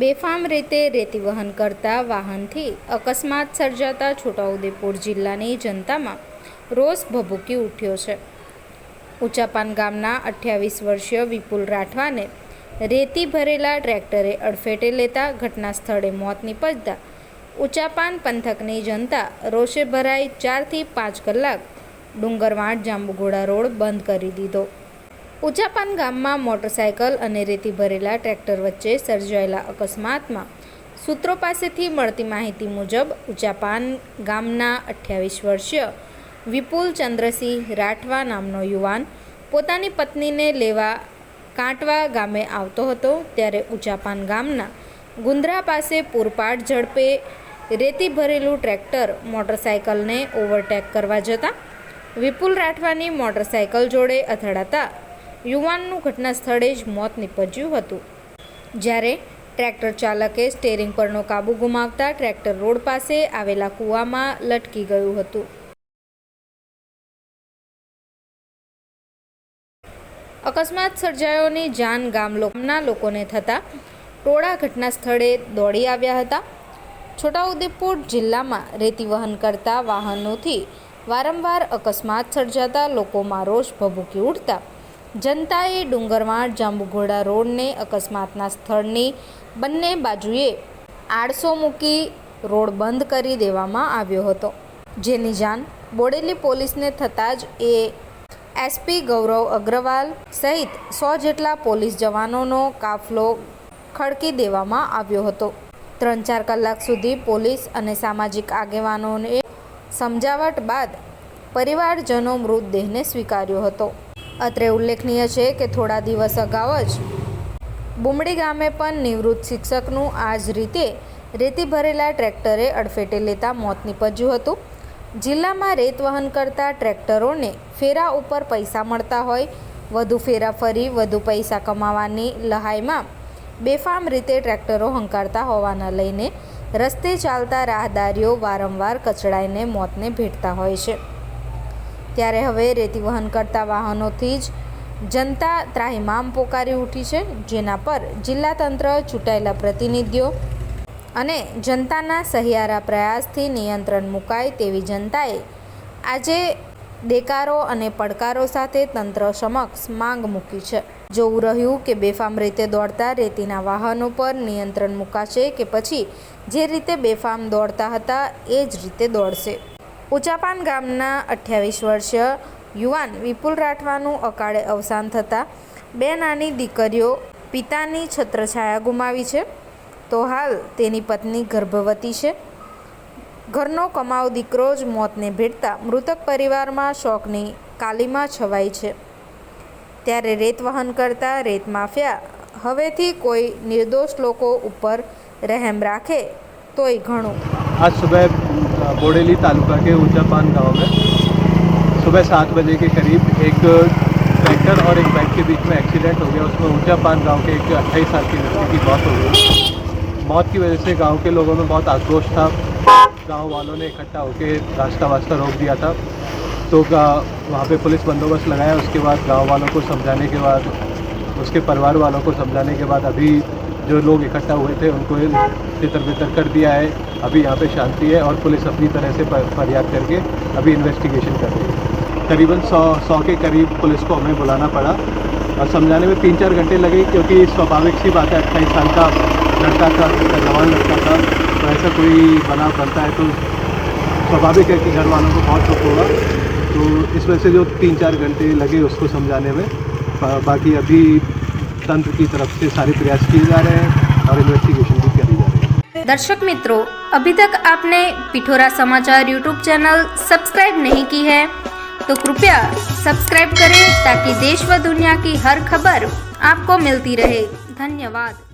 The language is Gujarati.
બેફામ રીતે રેતી વહન કરતા વાહનથી અકસ્માત સર્જાતા છોટાઉદેપુર જિલ્લાની જનતામાં રોષ ભભૂકી ઉઠ્યો છે. ઉંચાપાન ગામના અઠ્યાવીસ વર્ષીય વિપુલ રાઠવાને રેતી ભરેલા ટ્રેક્ટરે અડફેટે લેતા ઘટના સ્થળે મોત નીપજતા ઉંચાપાન પંથકની જનતા રોષે ભરાઈ ચારથી પાંચ કલાક ડુંગરવાડ જાંબુઘોડા રોડ બંધ કરી દીધો. ઉચાપાન ગામમાં મોટરસાયકલ અને રેતી ભરેલા ટ્રેક્ટર વચ્ચે સર્જાયેલા અકસ્માતમાં સૂત્રો પાસેથી મળતી માહિતી મુજબ ઉચાપાન ગામના અઠ્યાવીસ વર્ષીય વિપુલ ચંદ્રસિંહ રાઠવા નામનો યુવાન પોતાની પત્નીને લેવા કાંટવા ગામે આવતો હતો ત્યારે ઉચાપાન ગામના ગુંદરા પાસે પૂરપાટ ઝડપે રેતી ભરેલું ટ્રેક્ટર મોટરસાયકલને ઓવરટેક કરવા જતાં વિપુલ રાઠવાની મોટરસાયકલ જોડે અથડાતા યુવાનનું ઘટના સ્થળે જ મોત નીપજ્યું હતું. જ્યારે ટ્રેક્ટર ચાલકે સ્ટેરિંગ પરનો કાબુ ગુમાવતા ટ્રેક્ટર રોડ પાસે આવેલા કૂવામાં લટકી ગયું હતું. અકસ્માત સર્જાયોની જાન ગામ લોકના લોકોને થતાં ટોળા ઘટના સ્થળે દોડી આવ્યા હતા. છોટાઉદેપુર જિલ્લામાં રેતી વહન કરતા વાહનોથી વારંવાર અકસ્માત સર્જાતા લોકોમાં રોષ ભભૂકી ઉઠતા જનતાએ ડુંગરવાડ જાંબુઘોડા રોડને અકસ્માતના સ્થળની બંને બાજુએ આડસો મૂકી રોડ બંધ કરી દેવામાં આવ્યો હતો. જેની જાણ બોડેલી પોલીસને થતાં જ એ એસપી ગૌરવ અગ્રવાલ સહિત સો જેટલા પોલીસ જવાનોનો કાફલો ખડકી દેવામાં આવ્યો હતો. ત્રણ ચાર કલાક સુધી પોલીસ અને સામાજિક આગેવાનોને સમજાવટ બાદ પરિવારજનો મૃતદેહને સ્વીકાર્યો હતો. અત્રે ઉલ્લેખનીય છે કે થોડા દિવસ અગાઉ જ બુમડી ગામે પણ નિવૃત્ત શિક્ષકનું આ જ રીતે રેતી ભરેલા ટ્રેક્ટરે અડફેટે લેતા મોત નીપજ્યું હતું. જિલ્લામાં રેત વહન કરતા ટ્રેક્ટરોને ફેરા ઉપર પૈસા મળતા હોય, વધુ ફેરા ફરી, વધુ પૈસા કમાવાની લહાઈમાં બેફામ રીતે ટ્રેક્ટરો હંકારતા હોવાના લઈને રસ્તે ચાલતા રાહદારીઓ વારંવાર કચડાઈને મોતને ભેટતા હોય છે. ત્યારે હવે રેતી વહન કરતા વાહનોથી જ જનતા ત્રાહિમામ પોકારી ઉઠી છે, જેના પર જિલ્લા તંત્ર ચૂંટાયેલા પ્રતિનિધિઓ અને જનતાના સહિયારા પ્રયાસથી નિયંત્રણ મુકાય તેવી જનતાએ આજે દેકારો અને પડકારો સાથે તંત્ર સમક્ષ માંગ મૂકી છે. જોવું રહ્યું કે બેફામ રીતે દોડતા રેતીના વાહનો પર નિયંત્રણ મુકાશે કે પછી જે રીતે બેફામ દોડતા હતા એ જ રીતે દોડશે. ઉચાપાન ગામના અઠ્યાવીસ વર્ષીય યુવાન વિપુલ રાઠવાનું અકાળે અવસાન થતાં બે નાની દીકરીઓ પિતાની છત્રછાયા ગુમાવી છે. તો હાલ તેની પત્ની ગર્ભવતી છે. ઘરનો કમાવ દીકરો જ મોતને ભેટતા મૃતક પરિવારમાં શોકની કાલીમાં છવાઈ છે. ત્યારે રેત વહન કરતા રેત માફિયા હવેથી કોઈ નિર્દોષ લોકો ઉપર રહેમ રાખે तो ही घणो आज सुबह बोडेली तालुका के ऊंचापान गाँव में सुबह सात बजे के करीब एक ट्रैक्टर और एक बाइक के बीच में एक्सीडेंट हो गया उसमें ऊंचापान गाँव के एक अट्ठाईस साल की लड़की की मौत हो गई मौत की वजह से गाँव के लोगों में बहुत आक्रोश था गाँव वालों ने इकट्ठा होकर रास्ता वास्ता रोक दिया था तो वहाँ पे पुलिस बंदोबस्त लगाया उसके बाद गाँव वालों को समझाने के बाद उसके परिवार वालों को समझाने के बाद अभी जो लोग इकट्ठा हुए थे, उनको तितर बितर कर दिया है। अभी यहाँ पे शांति है और पुलिस अपनी तरह से फरियाद करके अभी इन्वेस्टिगेशन कर रही है। करीबन सौ सौ के करीब पुलिस को हमें बुलाना पड़ा। और समझाने में तीन चार घंटे लगे, क्योंकि स्वाभाविक सी बात है, अट्ठाईस साल का लड़का था जवान लड़का था तो ऐसा कोई बनाव बनता है तो स्वाभाविक है कि घर वालों को बहुत दुख होगा। तो इस वजह से जो तीन चार घंटे लगे उसको समझाने में। बाकी अभी तंत्र की तरफ़ से सारे प्रयास किए जा रहे हैं और इन्वेस्टिगेशन भी करी जा रही है। दर्शक मित्रों, अभी तक आपने पिठोरा समाचार यूट्यूब चैनल सब्सक्राइब नहीं की है तो कृपया सब्सक्राइब करें ताकि देश व दुनिया की हर खबर आपको मिलती रहे। धन्यवाद।